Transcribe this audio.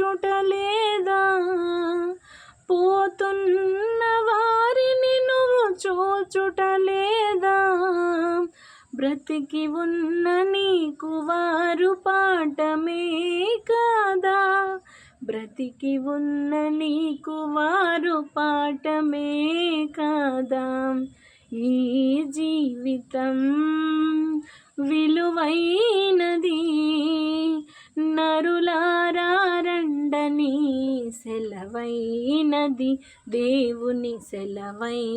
చూచుటలేదా పోతున్న వారిని నువ్వు చూచుటలేదా బ్రతికి ఉన్న నీకు వారు పాఠమే కాదా? బ్రతికి ఉన్న నీకు వారు పాఠమే కాదా? ఈ జీవితం విలువైనది నీ సెలవైనది దేవుని సెలవైనది.